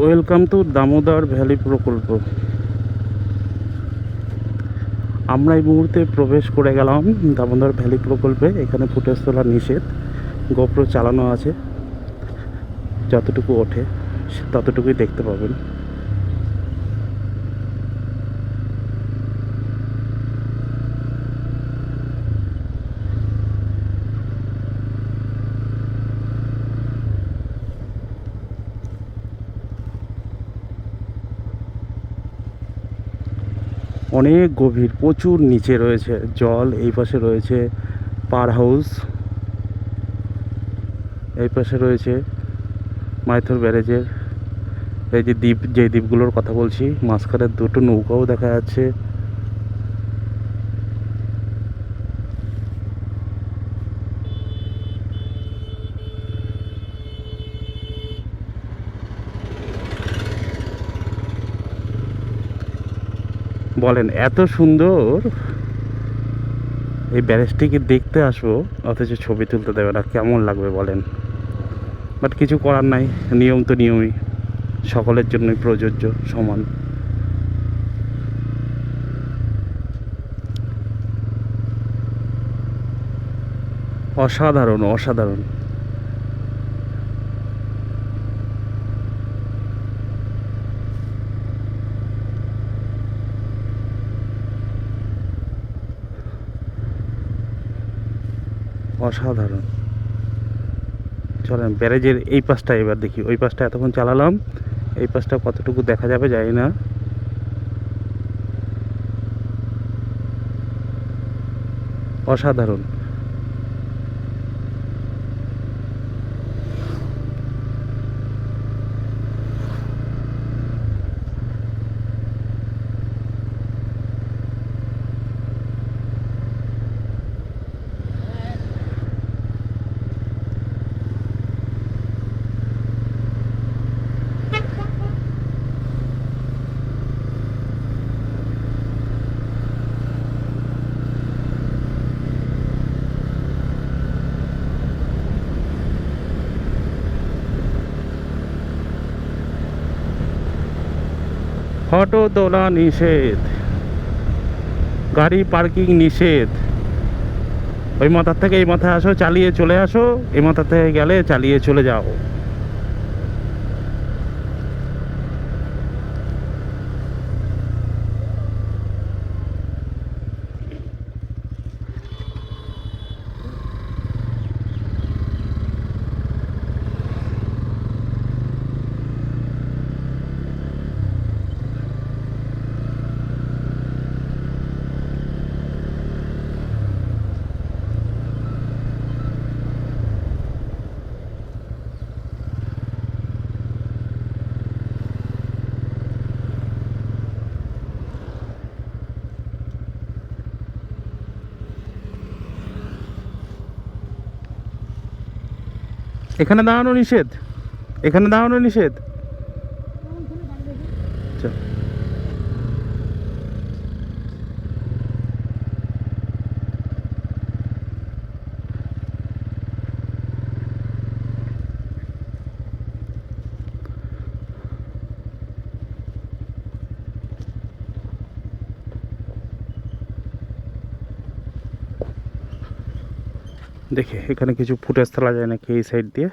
Welcome to Damodar valley প্রকল্প। আমরা এই মুহূর্তে প্রবেশ করে গেলাম দামোদর ভ্যালি প্রকল্পে। এখানে ফুটেজ তোলা নিষেধ। গোপ্র চালানো আছে। যতটুকু ওঠে ততটুকুই দেখতে পাবেন। অনেক গভীর, প্রচুর নিচে রয়েছে, জল এই পাশে রয়েছে, পার হাউস এই পাশে রয়েছে, মাইথর ব্যারেজের, এই যে দ্বীপ যে দ্বীপগুলোর কথা বলছি, মাঝখানে দুটো নৌকাও দেখা যাচ্ছে। বলেন, এত সুন্দর। এই ব্যারেজটিকে দেখতে আসব, অথচ ছবি তুলতে দেবে না, কেমন লাগবে বলেন। বাট কিছু করার নাই, নিয়ম তো নিয়মই, সকলের জন্যই প্রযোজ্য, সমান। অসাধারণ অসাধারণ। অসাধারণ। চলেন, ব্যারেজের এই পাশটা এবার দেখি। ওই পাশটা এতক্ষণ চালালাম, এই পাশটা কতটুকু দেখা যাবে জানি না। অসাধারণ। ফটো তোলা নিষেধ। গাড়ি পার্কিং নিষেধ। ওই মাথার থেকে এই মাথায় আসো, চালিয়ে চলে আসো, এই মাথা থেকে গেলে চালিয়ে চলে যাও। এখানে দাঁড়ানো নিষেধ? এখানে দাঁড়ানো নিষেধ? দেখে এখানে কিছু ফুটেজ তোলা যায় নাকি এই সাইড দিয়ে?